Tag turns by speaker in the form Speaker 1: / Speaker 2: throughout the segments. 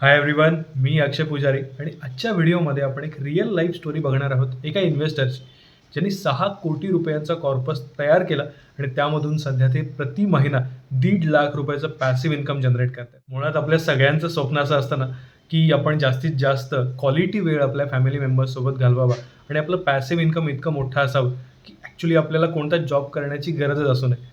Speaker 1: Hi everyone मी अक्षय पुजारी आणि आजच्या व्हिडिओमध्ये आपण एक रिअल लाईफ स्टोरी बघणार आहोत एका इन्व्हेस्टरची ज्यांनी सहा कोटी रुपयांचा कॉर्पस तयार केला आणि त्यामधून सध्या ते प्रति महिना दीड लाख रुपयाचं पॅसिव्ह इन्कम जनरेट करतात. मुळात आपल्या सगळ्यांचं स्वप्न असं असतं ना की आपण जास्तीत जास्त क्वालिटी वेळ आपल्या फॅमिली मेंबर्ससोबत घालवावा आणि आपलं पॅसिव्ह इन्कम इतकं मोठं असावं की ॲक्च्युली आपल्याला कोणता जॉब करण्याची गरजच असू नये.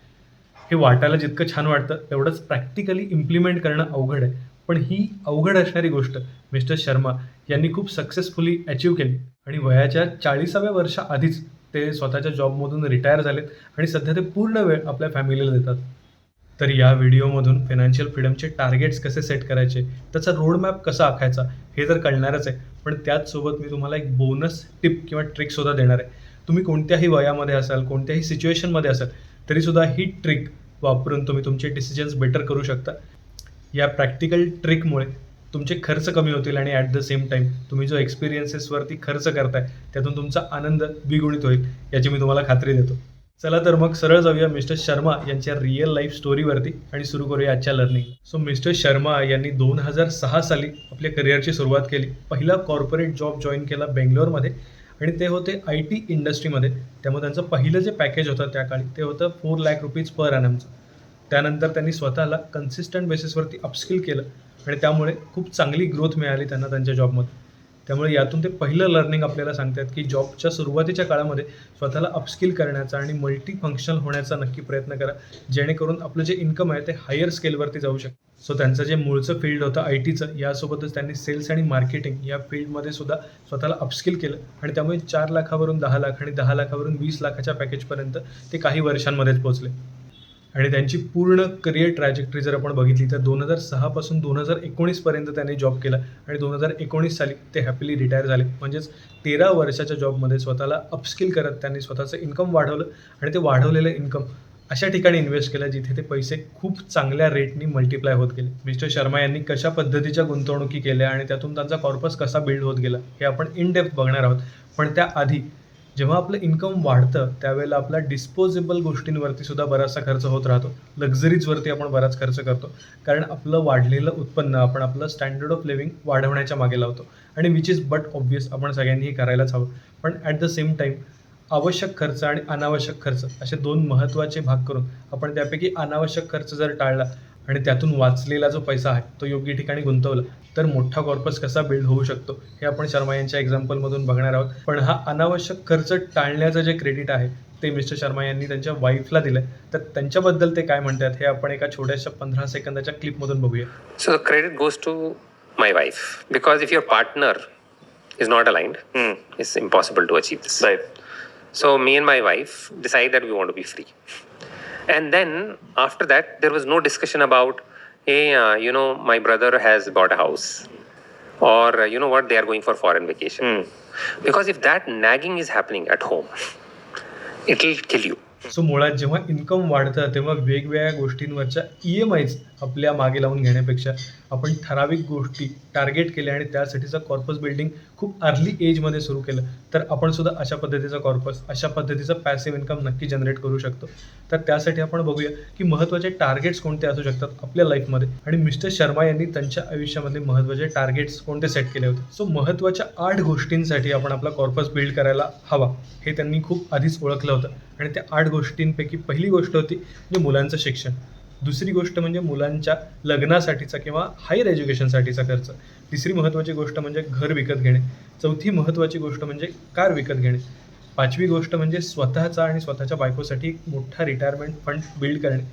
Speaker 1: हे वाटायला जितकं छान वाटतं तेवढंच प्रॅक्टिकली इम्प्लिमेंट करणं अवघड आहे. पण ही अवघड असणारी गोष्ट मिस्टर शर्मा यांनी खूप सक्सेसफुली अचीव केली. आणि वयाच्या चाळीसाव्या वर्षाआधीच ते स्वतःच्या जॉबमधून रिटायर झालेत आणि सध्या ते पूर्ण वेळ आपल्या फॅमिलीला देतात. तर या व्हिडिओमधून फायनान्शियल फ्रीडमचे टार्गेट्स कसे सेट करायचे त्याचा रोडमॅप कसा आखायचा हे तर कळणारच आहे. पण त्याचसोबत मी तुम्हाला एक बोनस टिप किंवा ट्रिकसुद्धा देणार आहे. तुम्ही कोणत्याही वयामध्ये असाल कोणत्याही सिच्युएशनमध्ये असाल तरीसुद्धा ही ट्रिक वापरून तुम्ही तुमचे डिसिजन्स बेटर करू शकता. या प्रॅक्टिकल ट्रिकमुळे तुमचे खर्च कमी होतील आणि ॲट द सेम टाईम तुम्ही जो एक्सपिरियन्सेसवरती खर्च करताय त्यातून तुमचा आनंद द्विगुणित होईल याची मी तुम्हाला खात्री देतो. चला तर मग सरळ जाऊया मिस्टर शर्मा यांच्या रिअल लाईफ स्टोरीवरती आणि सुरू करूया आजच्या लर्निंग सो मिस्टर शर्मा यांनी दोन हजार सहा साली आपल्या करिअरची सुरुवात केली. पहिला कॉर्पोरेट जॉब जॉईन केला बेंगलोरमध्ये आणि ते होते आय टी इंडस्ट्रीमध्ये त्यामुळे त्यांचं पहिलं जे पॅकेज होतं त्या काळी ते होतं फोर लॅक रुपीज पर ॲनमचं त्यानंतर त्यांनी स्वतःला कन्सिस्टंट बेसिसवरती अपस्किल केलं आणि त्यामुळे खूप चांगली ग्रोथ मिळाली त्यांना त्यांच्या जॉबमध्ये त्यामुळे यातून ते पहिलं लर्निंग आपल्याला सांगतात की जॉबच्या सुरुवातीच्या काळामध्ये स्वतःला अपस्किल करण्याचा आणि मल्टी फंक्शनल होण्याचा नक्की प्रयत्न करा. जेणेकरून आपलं जे इन्कम आहे ते हायर स्केलवरती जाऊ शकतं. सो त्यांचं जे मूळचं फील्ड होतं आय टीचं यासोबतच त्यांनी सेल्स आणि मार्केटिंग या फील्डमध्ये सुद्धा स्वतःला अपस्किल केलं. आणि त्यामुळे चार लाखावरून दहा लाख आणि दहा लाखावरून वीस लाखाच्या पॅकेजपर्यंत ते काही वर्षांमध्येच पोहोचले. आणि त्यांची पूर्ण करिअर ट्रॅजेक्टरी जर आपण बघितली तर दोन हजार सहापासून दोन हजार एकोणीसपर्यंत त्यांनी जॉब केला आणि दोन हजार एकोणीस साली ते हॅपीली रिटायर झाले. म्हणजेच तेरा वर्षाच्या जॉबमध्ये स्वतःला अपस्किल करत त्यांनी स्वतःचं इन्कम वाढवलं आणि ते वाढवलेलं इन्कम अशा ठिकाणी इन्व्हेस्ट केलं जिथे ते पैसे खूप चांगल्या रेटनी मल्टिप्लाय होत गेले. मिस्टर शर्मा यांनी कशा पद्धतीच्या गुंतवणुकी केल्या आणि त्यातून त्यांचा कॉर्पस कसा बिल्ड होत गेला हे आपण इन डेप्थ बघणार आहोत. पण त्याआधी जेव्हा आपलं इन्कम वाढतं त्यावेळेला आपला डिस्पोजेबल गोष्टींवरती सुद्धा बराचसा खर्च होत राहतो. लक्झरीजवरती आपण बराच खर्च करतो. कारण आपलं वाढलेलं उत्पन्न आपण आपलं स्टँडर्ड ऑफ लिव्हिंग वाढवण्याच्या मागे लावतो. आणि विच इज बट ऑब्वियस आपण सगळ्यांनी हे करायलाच हवं. पण ॲट द सेम टाईम आवश्यक खर्च आणि अनावश्यक खर्च असे दोन महत्त्वाचे भाग करून आपण त्यापैकी अनावश्यक खर्च जर टाळला आणि त्यातून वाचलेला जो पैसा आहे तो योग्य ठिकाणी गुंतवला. तर मोठा कॉर्पस कसा बिल्ड होऊ शकतो हे आपण शर्मा यांच्या एक्झाम्पलमधून बघणार आहोत. पण हा अनावश्यक खर्च टाळण्याचं जे क्रेडिट आहे ते मिस्टर शर्मा यांनी त्यांच्या वाईफला दिलं तर त्यांच्याबद्दल ते काय म्हणतात हे आपण एका छोट्याशा पंधरा सेकंदाच्या क्लिपमधून बघूया.
Speaker 2: Credit goes to my wife. Because if your partner is not aligned, it's impossible to achieve this.
Speaker 3: Right.
Speaker 2: So me and my wife decide that we want to be free, and then after that there was no discussion about, hey, uh, you know, my brother has bought a house, or uh, you know what, they are going for foreign vacation. Because if that nagging is happening at home, it'll kill you.
Speaker 1: So मुळात जेव्हा income वाढतं तेव्हा वेगवेगळ्या गोष्टींवरच्या E M आयज आपल्या मागे लावून घेण्यापेक्षा आपण ठराविक गोष्टी टार्गेट केल्या आणि त्यासाठीचं कॉर्पस बिल्डिंग खूप अर्ली एजमध्ये सुरू केलं तर आपण सुद्धा अशा पद्धतीचा कॉर्पस अशा पद्धतीचं पॅसिव्ह इन्कम नक्की जनरेट करू शकतो. तर त्यासाठी आपण बघूया की महत्त्वाचे टार्गेट्स कोणते असू शकतात आपल्या लाईफमध्ये आणि मिस्टर शर्मा यांनी त्यांच्या आयुष्यामध्ये महत्त्वाचे टार्गेट्स कोणते सेट केले होते? सो महत्त्वाच्या आठ गोष्टींसाठी आपण आपला कॉर्पस बिल्ड करायला हवा हे त्यांनी खूप आधीच ओळखलं होतं. आणि त्या आठ गोष्टींपैकी पहिली गोष्ट होती म्हणजे मुलांचं शिक्षण. दुसरी गोष्ट म्हणजे मुलांच्या लग्नासाठीचा किंवा हायर एज्युकेशनसाठीचा खर्च. तिसरी महत्त्वाची गोष्ट म्हणजे घर विकत घेणे. चौथी महत्त्वाची गोष्ट म्हणजे कार विकत घेणे. पाचवी गोष्ट म्हणजे स्वतःचा आणि स्वतःच्या बायकोसाठी एक मोठा रिटायरमेंट फंड बिल्ड करणे.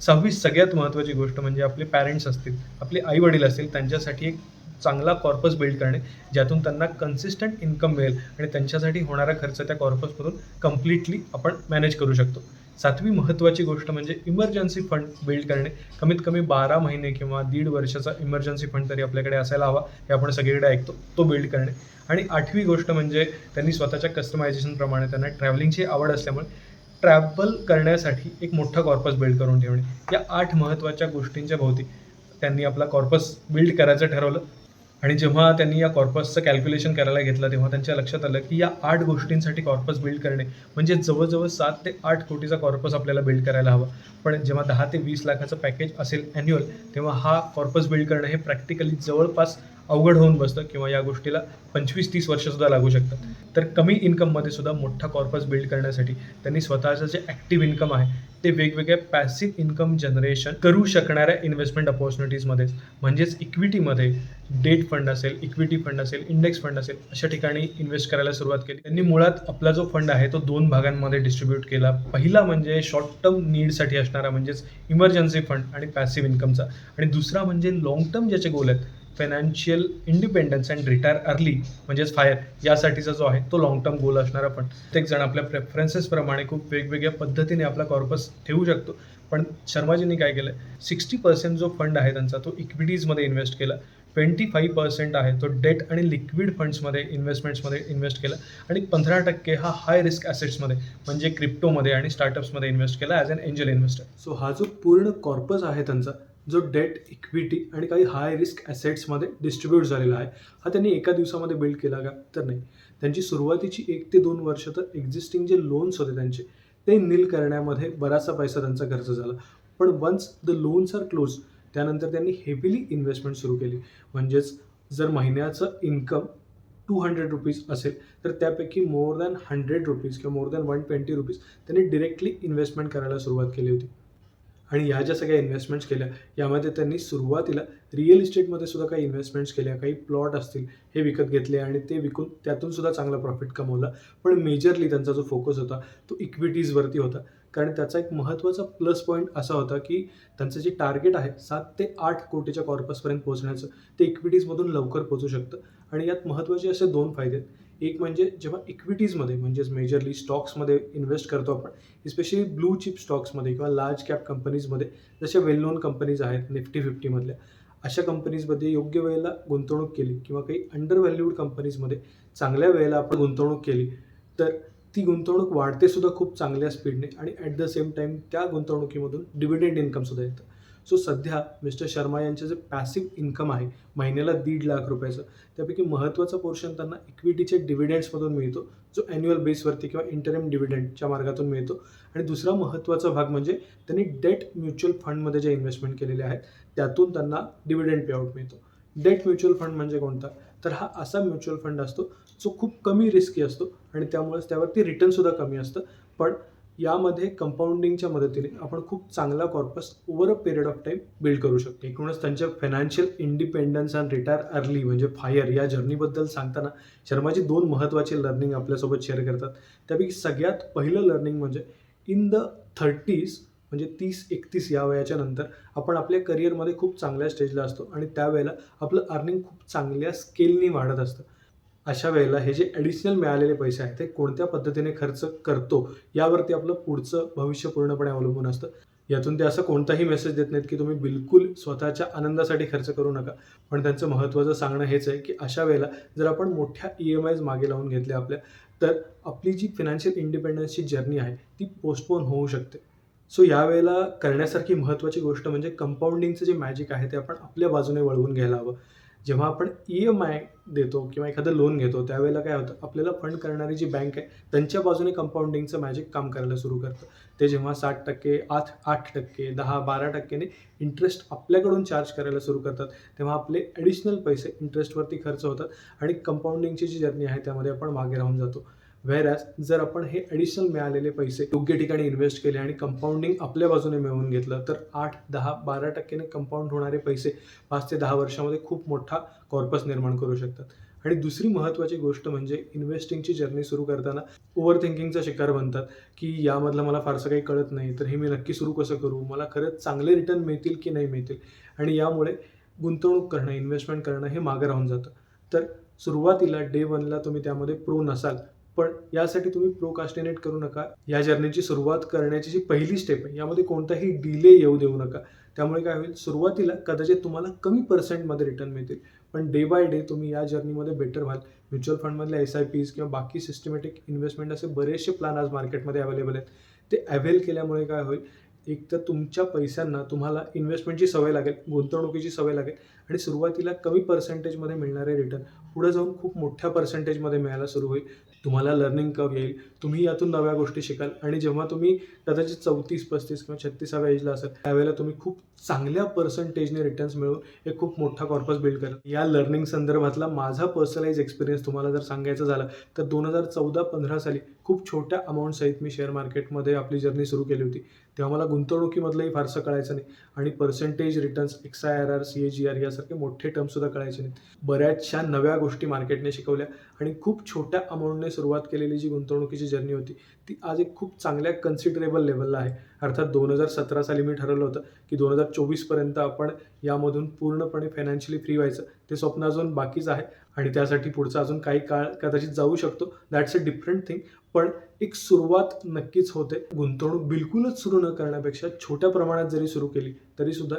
Speaker 1: सहावी सगळ्यात महत्त्वाची गोष्ट म्हणजे आपले पॅरेंट्स असतील आपले आई वडील असतील त्यांच्यासाठी एक चांगला कॉर्पस बिल्ड करणे ज्यातून त्यांना कन्सिस्टंट इन्कम मिळेल आणि त्यांच्यासाठी होणारा खर्च त्या कॉर्पसमधून कम्प्लिटली आपण मॅनेज करू शकतो. सातवी महत्त्वाची गोष्ट म्हणजे इमर्जन्सी फंड बिल्ड करणे. कमीत कमी बारा महिने किंवा दीड वर्षाचा इमर्जन्सी फंड तरी आपल्याकडे असायला हवा हे आपण सगळीकडे ऐकतो तो बिल्ड करणे. आणि आठवी गोष्ट म्हणजे त्यांनी स्वतःच्या कस्टमायझेशनप्रमाणे त्यांना ट्रॅव्हलिंगची आवड असल्यामुळे ट्रॅव्हल करण्यासाठी एक मोठा कॉर्पस बिल्ड करून ठेवणे. या आठ महत्त्वाच्या गोष्टींच्या भोवती त्यांनी आपला कॉर्पस बिल्ड करायचं ठरवलं. आणि जेव्हा त्यांनी या कॉर्पसचं कॅल्क्युलेशन करायला घेतलं तेव्हा त्यांच्या लक्षात आलं की या आठ गोष्टींसाठी कॉर्पस बिल्ड करणे म्हणजे जवळजवळ सात ते आठ कोटीचा कॉर्पस आपल्याला बिल्ड करायला हवा. पण जेव्हा दहा ते वीस लाखाचं पॅकेज असेल ॲन्युअल तेव्हा हा कॉर्पस बिल्ड करणं हे प्रॅक्टिकली जवळपास अवघड होऊन बसतं किंवा या गोष्टीला पंचवीस तीस वर्षसुद्धा लागू शकतात तर कमी इन्कममध्ये सुद्धा मोठा कॉर्पस बिल्ड करण्यासाठी त्यांनी स्वतःचं जे ॲक्टिव्ह इन्कम आहे ते वेगवेगळ्या पॅसिव इन्कम जनरेशन करू शकणाऱ्या इन्व्हेस्टमेंट अपॉर्च्युनिटीजमध्येच म्हणजेच इक्विटीमध्ये डेट फंड असेल इक्विटी फंड असेल इंडेक्स फंड असेल अशा ठिकाणी इन्व्हेस्ट करायला सुरुवात केली. त्यांनी मुळात आपला जो फंड आहे तो दोन भागांमध्ये डिस्ट्रीब्यूट केला. पहिला म्हणजे शॉर्ट टर्म नीडसाठी असणारा म्हणजेच इमर्जन्सी फंड आणि पॅसिव्ह इन्कमचा आणि दुसरा म्हणजे लाँग टर्म ज्याचे गोल आहेत financial independence and retire early म्हणजेच फायर यासाठीचा जो आहे तो लाँग टर्म गोल असणारा आपण. प्रत्येक जण आपल्या प्रेफरन्सेसप्रमाणे खूप वेगवेगळ्या पद्धतीने आपला कॉर्पस ठेवू शकतो. पण शर्माजींनी काय केलं सिक्स्टी पर्सेंट जो फंड आहे त्यांचा तो इक्विटीजमध्ये इन्व्हेस्ट केला. ट्वेंटी फाईव्ह पर्सेंट आहे तो डेट आणि लिक्विड फंड्समध्ये इन्व्हेस्टमेंट्समध्ये इन्व्हेस्ट केला. आणि पंधरा टक्के हा हाय रिस्क ॲसेट्समध्ये म्हणजे क्रिप्टोमध्ये आणि स्टार्टअप्समध्ये इन्व्हेस्ट केला as an angel investor so हा जो पूर्ण कॉर्पस आहे त्यांचा जो डेट इक्विटी आणि काही हाय रिस्क ॲसेट्समध्ये डिस्ट्रीब्यूट झालेला आहे हा त्यांनी एका दिवसामध्ये बिल्ड केला का? तर नाही. त्यांची सुरुवातीची एक ते दोन वर्ष तर एक्झिस्टिंग जे लोन्स होते त्यांचे ते नील करण्यामध्ये बराचसा पैसा त्यांचा खर्च झाला. पण once the loans are close त्यानंतर त्यांनी हेवीली इन्व्हेस्टमेंट सुरू केली. म्हणजेच जर महिन्याचं इन्कम टू हंड्रेड रुपीज असेल तर त्यापैकी मोर दॅन हंड्रेड रुपीज किंवा more than one twenty rupees त्यांनी डिरेक्टली इन्व्हेस्टमेंट करायला सुरुवात केली होती. आणि या ज्या सगळ्या इन्व्हेस्टमेंट्स केल्या यामध्ये त्यांनी सुरुवातीला रिअल इस्टेटमध्ये सुद्धा काही इन्व्हेस्टमेंट्स केल्या काही प्लॉट असतील हे विकत घेतले आणि ते विकून त्यातून सुद्धा चांगला प्रॉफिट कमवला. पण मेजरली त्यांचा जो फोकस होता तो इक्विटीजवरती होता. कारण त्याचा एक महत्त्वाचा प्लस पॉईंट असा होता की त्यांचं जे टार्गेट आहे सात ते आठ कोटीच्या कॉर्पसपर्यंत पोहोचण्याचं ते इक्विटीजमधून लवकर पोहोचू शकतं. आणि यात महत्त्वाचे असे दोन फायदे आहेत. एक म्हणजे जेव्हा इक्विटीजमध्ये म्हणजेच मेजरली स्टॉक्समध्ये इन्व्हेस्ट करतो आपण स्पेशली ब्लू चिप स्टॉक्समध्ये किंवा लार्ज कॅप कंपनीजमध्ये जशा वेल नोन कंपनीज आहेत निफ्टी फिफ्टीमधल्या अशा कंपनीजमध्ये योग्य वेळेला गुंतवणूक केली किंवा काही अंडर व्हॅल्यूड कंपनीजमध्ये चांगल्या वेळेला आपण गुंतवणूक केली तर ती गुंतवणूक वाढते सुद्धा खूप चांगल्या स्पीडने आणि ॲट द सेम टाईम त्या गुंतवणुकीमधून डिव्हिडेंड इन्कमसुद्धा येतं. सो सध्या मिस्टर शर्मा यांचं जे पॅसिव्ह इन्कम आहे महिन्याला दीड लाख रुपयाचं त्यापैकी महत्त्वाचा पोर्शन त्यांना इक्विटीचे डिव्हिडंड्समधून मिळतो जो ॲन्युअल बेसवरती किंवा इंटरम डिव्हिडंडच्या मार्गातून मिळतो. आणि दुसरा महत्त्वाचा भाग म्हणजे त्यांनी डेट म्युच्युअल फंडमध्ये जे इन्व्हेस्टमेंट केलेले आहेत त्यातून त्यांना डिव्हिडंड पेआउट मिळतो. डेट म्युच्युअल फंड म्हणजे कोणता? तर हा असा म्युच्युअल फंड असतो जो खूप कमी रिस्की असतो आणि त्यामुळेच त्यावरती रिटर्नसुद्धा कमी असतं. पण यामध्ये कंपाऊंडिंगच्या मदतीने आपण खूप चांगला corpus over a period of time build करू शकतो. एकूणच त्यांच्या financial independence and retire early म्हणजे फायर या जर्नीबद्दल सांगताना शर्माजी दोन महत्त्वाचे लर्निंग आपल्यासोबत शेअर करतात. त्यापैकी सगळ्यात पहिलं लर्निंग म्हणजे इन द थर्टीज म्हणजे तीस एकतीस या वयाच्या नंतर आपण आपल्या करिअरमध्ये खूप चांगल्या स्टेजला असतो आणि त्यावेळेला आपलं अर्निंग खूप चांगल्या स्केलनी वाढत असतं. अशा वेळेला हे जे ॲडिशनल मिळालेले पैसे आहेत ते कोणत्या पद्धतीने खर्च करतो यावरती आपलं पुढचं भविष्य पूर्णपणे अवलंबून असतं. यातून ते असं कोणताही मेसेज देत नाहीत की तुम्ही बिलकुल स्वतःच्या आनंदासाठी खर्च करू नका. पण त्यांचं महत्त्वाचं सांगणं हेच आहे की अशा वेळेला जर आपण मोठ्या ई एम आयज मागे लावून घेतल्या आपल्या तर आपली जी फिनान्शियल इंडिपेंडन्सची जर्नी आहे ती पोस्टपोन होऊ शकते. सो यावेळेला करण्यासारखी महत्त्वाची गोष्ट म्हणजे कंपाऊंडिंगचं जे मॅजिक आहे ते आपण आपल्या बाजूने वळवून घ्यायला हवं. जेव्हा आपण ई एम आय देतो किंवा एखादं लोन घेतो त्यावेळेला काय होतं? आपल्याला फंड करणारी जी बँक आहे त्यांच्या बाजूने कंपाऊंडिंगचं मॅजिक काम करायला सुरू करतं. ते जेव्हा साठ टक्के आठ आठ टक्के दहा बारा टक्केने इंटरेस्ट आपल्याकडून चार्ज करायला सुरू करतात तेव्हा आपले ॲडिशनल पैसे इंटरेस्टवरती खर्च होतात आणि कंपाऊंडिंगची जी जर्नी आहे त्यामध्ये आपण मागे राहून जातो. व्हेरॅज जर आपण हे ॲडिशनल मिळालेले पैसे योग्य ठिकाणी इन्व्हेस्ट केले आणि कंपाऊंडिंग आपल्या बाजूने मिळवून घेतलं तर आठ दहा बारा टक्क्याने कंपाऊंड होणारे पैसे पाच ते दहा वर्षामध्ये खूप मोठा कॉर्पस निर्माण करू शकतात. आणि दुसरी महत्त्वाची गोष्ट म्हणजे इन्व्हेस्टिंगची जर्नी सुरू करताना ओव्हर थिंकिंगचा शिकार बनतात की यामधलं मला फारसं काही कळत नाही तर हे मी नक्की सुरू कसं करू? मला खरंच चांगले रिटर्न मिळतील की नाही मिळतील? आणि यामुळे गुंतवणूक करणं इन्व्हेस्टमेंट करणं हे मागं राहून जातं. तर सुरुवातीला डे वनला तुम्ही त्यामध्ये प्रो नसाल पण यासाठी तुम्ही प्रोकास्टिनेट करू नका. या जर्नीची सुरुवात करण्याची जी पहिली स्टेप आहे यामध्ये कोणताही डिले येऊ देऊ नका. त्यामुळे काय होईल? सुरुवातीला कदाचित तुम्हाला कमी पर्सेंटमध्ये रिटर्न मिळतील. पण डे बाय डे तुम्ही या जर्नीमध्ये बेटर व्हाल. म्युच्युअल फंडमधल्या एस आय पीज किंवा बाकी सिस्टमॅटिक इन्व्हेस्टमेंट असे बरेचसे प्लॅन आज मार्केटमध्ये अवेलेबल आहेत. ते अवेल केल्यामुळे काय होईल? एक तर तुमच्या पैशांना तुम्हाला इन्व्हेस्टमेंटची सवय लागेल गुंतवणुकीची सवय लागेल. आणि सुरुवातीला कमी पर्सेंटेजमध्ये मिळणारे रिटर्न पुढे जाऊन खूप मोठ्या पर्सेंटेजमध्ये मिळायला सुरू होईल. तुम्हाला लर्निंग कव येईल. तुम्ही यातून नव्या गोष्टी शिकाल. आणि जेव्हा तुम्ही कदाचित चौतीस पस्तीस किंवा छत्तीसाव्या एजला असाल त्यावेळेला तुम्ही खूप चांगल्या पर्सेंटेजने रिटर्न्स मिळवून एक खूप मोठा कॉर्पस बिल्ड कराल. या लर्निंग संदर्भातला माझा पर्सनलाइज एक्सपिरियन्स तुम्हाला जर सांगायचं झालं तर दोन हजार चौदा पंधरा साली खूप छोट्या अमाऊंटसहित मी शेअर मार्केटमध्ये आपली जर्नी सुरू केली होती. तेव्हा मला गुंतवणुकीमधलंही फारसं कळायचं नाही. आणि percentage returns X I R R C A G R यासारखे मोठे टर्मसुद्धा कळायचे नाहीत. बऱ्याचशा नव्या गोष्टी मार्केटने शिकवल्या आणि खूप छोट्या अमाऊंटने सुरुवात केलेली जी गुंतवणुकीची जर्नी होती ती आज एक खूप चांगल्या कन्सिडरेबल लेवलला आहे. अर्थात दोन हजार सतरा साली मी ठरवलं होतं की दोन हजार चोवीसपर्यंत आपण यामधून पूर्णपणे फायनान्शियली फ्री व्हायचं. ते स्वप्न अजून बाकीच आहे आणि त्यासाठी पुढचा अजून काही काळ कदाचित जाऊ शकतो. दॅट्स अ डिफरंट थिंग पण एक सुरुवात नक्कीच होते. गुंतवणूक बिलकुलच सुरू न करण्यापेक्षा छोट्या प्रमाणात जरी सुरू केली तरीसुद्धा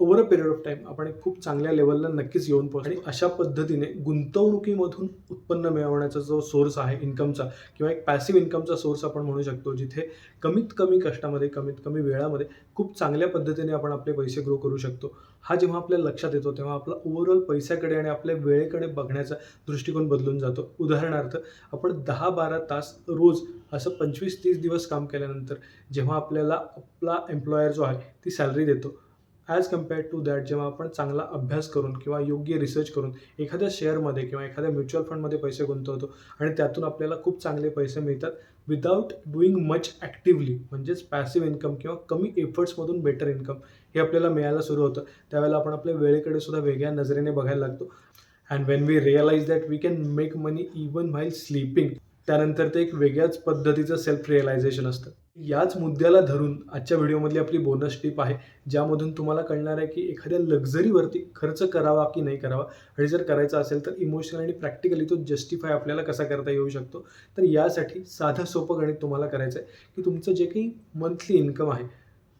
Speaker 1: over a period of time आपण एक खूप चांगल्या लेवलला नक्कीच येऊन पोहोच. आणि अशा पद्धतीने गुंतवणुकीमधून उत्पन्न मिळवण्याचा जो सोर्स आहे इन्कमचा किंवा एक पॅसिव्ह इन्कमचा सोर्स आपण म्हणू शकतो जिथे कमीत कमी कष्टामध्ये कमीत कमी वेळामध्ये खूप चांगल्या पद्धतीने आपण आपले पैसे ग्रो करू शकतो. हा जेव्हा आपल्या लक्षात येतो तेव्हा आपला ओव्हरऑल पैशाकडे आणि आपल्या वेळेकडे बघण्याचा दृष्टिकोन बदलून जातो. उदाहरणार्थ आपण दहा बारा तास रोज असं पंचवीस तीस दिवस काम केल्यानंतर जेव्हा आपल्याला आपला एम्प्लॉयर जो आहे ती सॅलरी देतो. ॲज कम्पेअर्ड टू दॅट जेव्हा आपण चांगला अभ्यास करून किंवा योग्य रिसर्च करून एखाद्या शेअरमध्ये किंवा एखाद्या म्युच्युअल फंडमध्ये पैसे गुंतवतो आणि त्यातून आपल्याला खूप चांगले पैसे मिळतात विदाऊट डुईंग मच ॲक्टिव्हली म्हणजेच पॅसिव्ह इन्कम किंवा कमी एफर्ट्समधून बेटर इन्कम हे आपल्याला मिळायला सुरू होतं. त्यावेळेला आपण आपल्या वेळेकडे सुद्धा वेगळ्या नजरेने बघायला लागतो. And when we realise that we can make money even while sleeping त्यानंतर ते एक वेगळ्याच पद्धतीचं सेल्फ रिअलायझेशन असतं. याच मुद्द्याला धरून आजच्या व्हिडिओमधली आपली बोनस टिप आहे ज्यामधून तुम्हाला कळणार आहे की एखाद्या लक्झरीवरती खर्च करावा की नाही करावा. आणि जर करायचा असेल तर इमोशनल आणि प्रॅक्टिकली तो जस्टिफाय आपल्याला कसा करता येऊ शकतो. तर यासाठी साधं सोपं गणित तुम्हाला करायचं आहे की तुमचं जे काही मंथली इन्कम आहे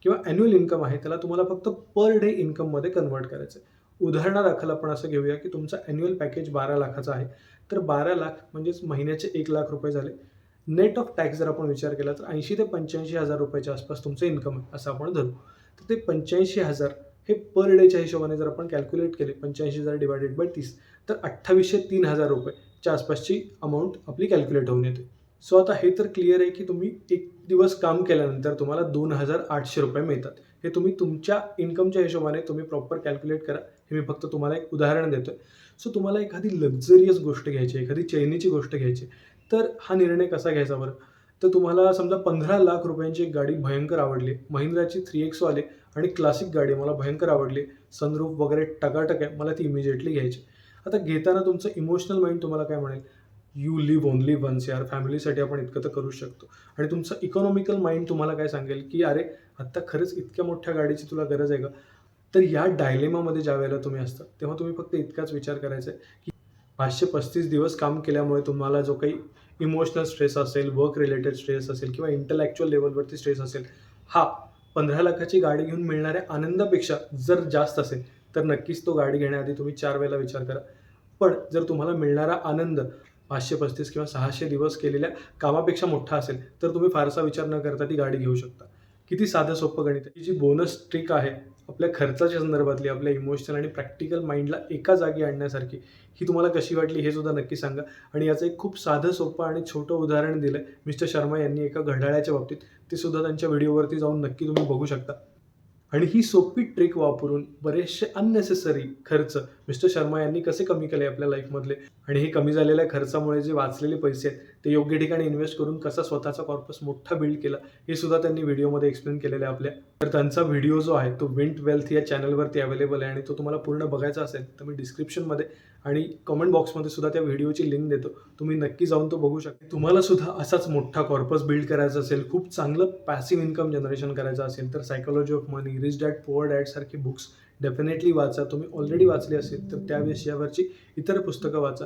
Speaker 1: किंवा ॲन्युअल इन्कम आहे त्याला तुम्हाला फक्त पर डे इन्कममध्ये कन्वर्ट करायचं आहे उदाहरणादाखल आपण असं घेऊया की तुमचं ॲन्युअल पॅकेज बारा लाखाचं आहे. तर बारा लाख म्हणजेच महिन्याचे एक लाख रुपये झाले. नेट ऑफ टॅक्स जर आपण विचार केला तर ऐंशी ते पंच्याऐंशी हजार रुपयाच्या आसपास तुमचं इन्कम आहे असं आपण धरू. तर ते पंच्याऐंशी हजार हे पर डेच्या हिशोबाने जर आपण कॅल्क्युलेट केले पंच्याऐंशी हजार डिवायडेड बाय तीस तर अठ्ठावीसशे तीन हजार रुपयेच्या आसपासची अमाऊंट आपली कॅल्क्युलेट होऊन येते. सो आता हे तर क्लिअर आहे की तुम्ही एक दिवस काम केल्यानंतर तुम्हाला दोन हजार आठशे रुपये मिळतात. हे तुम्ही तुमच्या इन्कमच्या हिशोबाने तुम्ही प्रॉपर कॅल्क्युलेट करा. हे मी फक्त तुम्हाला एक उदाहरण देतो आहे सो तुम्हाला एखादी लक्झरियस गोष्ट घ्यायची एखादी चैनीची गोष्ट घ्यायची तर हा निर्णय कसा घ्यायचा बरं? तर तुम्हाला समजा पंधरा लाख रुपयांची एक गाडी भयंकर आवडली. महिंद्राची थ्री एक्स वाले आणि क्लासिक गाडी मला भयंकर आवडली. सनरूफ वगैरे टकाटक आहे मला ती इमिजिएटली घ्यायची. आता घेताना तुमचं इमोशनल माइंड तुम्हाला काय म्हणेल? यू लिव्ह ओनली वन्स यार. फॅमिलीसाठी आपण इतकं तर करू शकतो. आणि तुमचं इकॉनॉमिकल माइंड तुम्हाला काय सांगेल? की अरे आत्ता खरंच इतक्या मोठ्या गाडीची तुला गरज आहे का? तर या डायलेमामध्ये ज्या वेळेला तुम्ही असता तेव्हा तुम्ही फक्त इतकाच विचार करायचा आहे की पाचशे पस्तीस दिवस काम केल्यामुळे तुम्हाला जो काही इमोशनल स्ट्रेस असेल वर्क रिलेटेड स्ट्रेस असेल किंवा इंटलेक्च्युअल लेवलवरती स्ट्रेस असेल हा पंधरा लाखाची गाडी घेऊन मिळणाऱ्या आनंदापेक्षा जर जास्त असेल तर नक्कीच तो गाडी घेण्याआधी तुम्ही चार वेळेला विचार करा. पण जर तुम्हाला मिळणारा आनंद पाचशे पस्तीस किंवा सहाशे दिवस केलेल्या कामापेक्षा मोठा असेल तर तुम्ही फारसा विचार न करता ती गाडी घेऊ शकता. किती साधं सोपं गणित आहे? ही जी बोनस ट्रिक आहे आपल्या खर्चाच्या संदर्भातली आपल्या इमोशनल आणि प्रॅक्टिकल माइंडला एका जागी आणण्यासारखी ही तुम्हाला कशी वाटली हे सुद्धा नक्की सांगा. आणि याचं एक खूप साधं सोपं आणि छोटं उदाहरण दिलं आहे मिस्टर शर्मा यांनी एका घड्याळ्याच्या बाबतीत ते सुद्धा त्यांच्या व्हिडिओवरती जाऊन नक्की तुम्ही बघू शकता. आणि ही सोपी ट्रिक वापरून बरेचसे अननेसेसरी खर्च मिस्टर शर्मा यांनी कसे कमी केले आपल्या लाईफमधले आणि हे कमी झालेल्या खर्चामुळे जे वाचलेले पैसे आहेत ते योग्य ठिकाणी इन्व्हेस्ट करून कसा स्वतःचा कॉर्पस मोठा बिल्ड केला हे सुद्धा त्यांनी व्हिडिओमध्ये एक्सप्लेन केलेलं आहे आपल्या. तर त्यांचा व्हिडिओ जो आहे तो विंट वेल्थ या चॅनलवरती अवेलेबल आहे आणि तो तुम्हाला पूर्ण बघायचा असेल तर मी डिस्क्रिप्शनमध्ये आणि कमेंट बॉक्समध्ये सुद्धा त्या व्हिडिओची लिंक देतो. तुम्ही नक्की जाऊन तो बघू शकता. तुम्हाला सुद्धा असाच मोठा कॉर्पस बिल्ड करायचा असेल खूप चांगलं पॅसिव्ह इन्कम जनरेशन करायचं असेल तर psychology of money rich dad poor dad सारखी बुक्स डेफिनेटली वाचा. तुम्ही ऑलरेडी वाचली असेल तर त्या विषयावरची इतर पुस्तकं वाचा.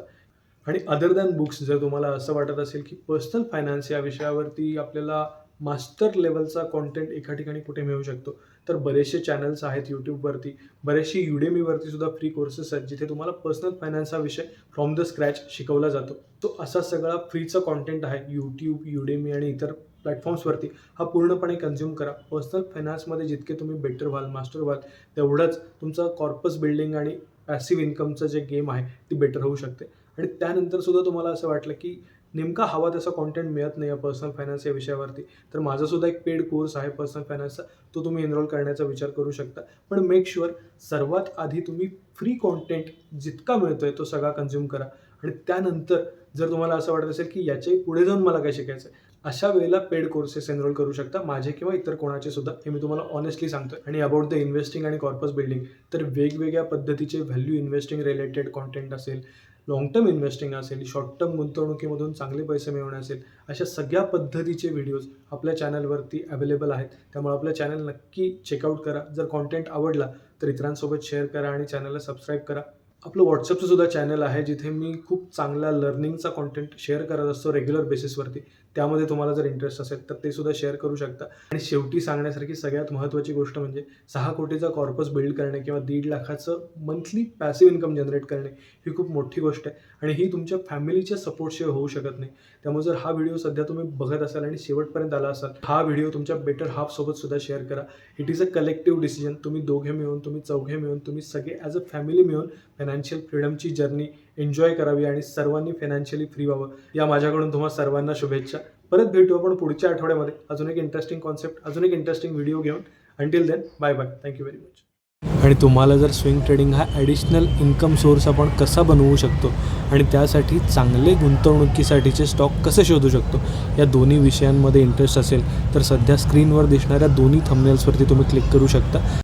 Speaker 1: आणि अदर दॅन बुक्स जर तुम्हाला असं वाटत असेल की पर्सनल फायनान्स या विषयावरती आपल्याला मास्टर लेवलचा कॉन्टेंट एका ठिकाणी कुठे मिळू शकतो? तर बरेचसे चॅनल्स आहेत यूट्यूबवरती बरेचसे युडेमीवरती सुद्धा फ्री कोर्सेस आहेत जिथे तुम्हाला पर्सनल फायनान्स हा विषय फ्रॉम द स्क्रॅच शिकवला जातो. तो असा सगळा फ्रीचा कॉन्टेंट आहे यूट्यूब युडेमी आणि इतर प्लॅटफॉर्म्सवरती हा पूर्णपणे कन्झ्युम करा. पर्सनल फायनान्समध्ये जितके तुम्ही बेटर व्हाल मास्टर व्हाल तेवढंच तुमचं कॉर्पस बिल्डिंग आणि पॅसिव्ह इन्कमचं जे गेम आहे ती बेटर होऊ शकते. आणि त्यानंतर सुद्धा तुम्हाला असं वाटलं की नेमका हवा तसा कॉन्टेंट मिळत नाही आहे पर्सनल फायनान्स या विषयावरती. तर माझासुद्धा एक पेड कोर्स आहे पर्सनल फायनान्सचा तो तुम्ही एनरोल करण्याचा विचार करू शकता. पण मेक शुअर सर्वात आधी तुम्ही फ्री कॉन्टेंट जितका मिळतो आहे तो सगळा कन्झ्युम करा. आणि त्यानंतर जर तुम्हाला असं वाटत असेल की याच्याही पुढे जाऊन मला काय शिकायचं आहे अशा वेळेला पेड कोर्सेस एनरोल करू शकता. माझे किंवा इतर कोणाचे सुद्धा हे मी तुम्हाला ऑनेस्टली सांगतो आणि अबाउट द इन्व्हेस्टिंग आणि कॉर्पस बिल्डिंग तर वेगवेगळ्या पद्धतीचे व्हॅल्यू इन्व्हेस्टिंग रिलेटेड कॉन्टेंट असेल लाँग टर्म इन्व्हेस्टिंग असेल शॉर्ट टर्म गुंतवणुकीमधून चांगले पैसे मिळवणे असेल अशा सगळ्या पद्धतीचे व्हिडिओज आपल्या चॅनलवरती अवेलेबल आहेत. त्यामुळे आपलं चॅनल नक्की चेकआउट करा. जर कॉन्टेंट आवडला तर इतरांसोबत शेअर करा आणि चॅनलला सबस्क्राईब करा. आपलं व्हॉट्सअपचं सुद्धा चॅनल आहे जिथे मी खूप चांगला लर्निंगचा कॉन्टेंट शेअर करत असतो रेग्युलर बेसिसवरती त्यामध्ये तुम्हाला जर इंटरेस्ट असेल तर ते सुद्धा शेअर करू शकता. आणि शेवटी सांगण्यासारखी सगळ्यात महत्त्वाची गोष्ट म्हणजे सहा कोटीचा कॉर्पस बिल्ड करणे किंवा दीड लाखाचं मंथली पॅसिव्ह इन्कम जनरेट करणे ही खूप मोठी गोष्ट आहे. आणि ही तुमच्या फॅमिलीच्या सपोर्टशिवाय होऊ शकत नाही. त्यामुळे जर हा व्हिडिओ सध्या तुम्ही बघत असाल आणि शेवटपर्यंत आला असाल हा व्हिडिओ तुमच्या बेटर हाफसोबत सुद्धा शेअर करा. It is a collective decision तुम्ही दोघे मिळून तुम्ही चौघे मिळून तुम्ही सगळे ॲज अ फॅमिली मिळून फायनान्शियल फ्रीडमची जर्नी एन्जॉय करावी आणि सर्वांनी फायनान्शियली फ्री व्हावं. या माझ्याकडून तुम्हाला सर्वांना शुभेच्छा. परत भेटू आपण पुढच्या आठवड्यामध्ये. अजून एक इंटरेस्टिंग कॉन्सेप्ट अजून एक इंटरेस्टिंग व्हिडिओ घेऊन. Until then bye bye thank you very much आणि तुम्हाला जर स्विंग ट्रेडिंग हा ॲडिशनल इन्कम सोर्स आपण कसा बनवू शकतो आणि त्यासाठी चांगले गुंतवणुकीसाठीचे स्टॉक कसे शोधू शकतो या दोन्ही विषयांमध्ये इंटरेस्ट असेल तर सध्या स्क्रीनवर दिसणाऱ्या दोन्ही थंबनेल्सवरती तुम्ही क्लिक करू शकता.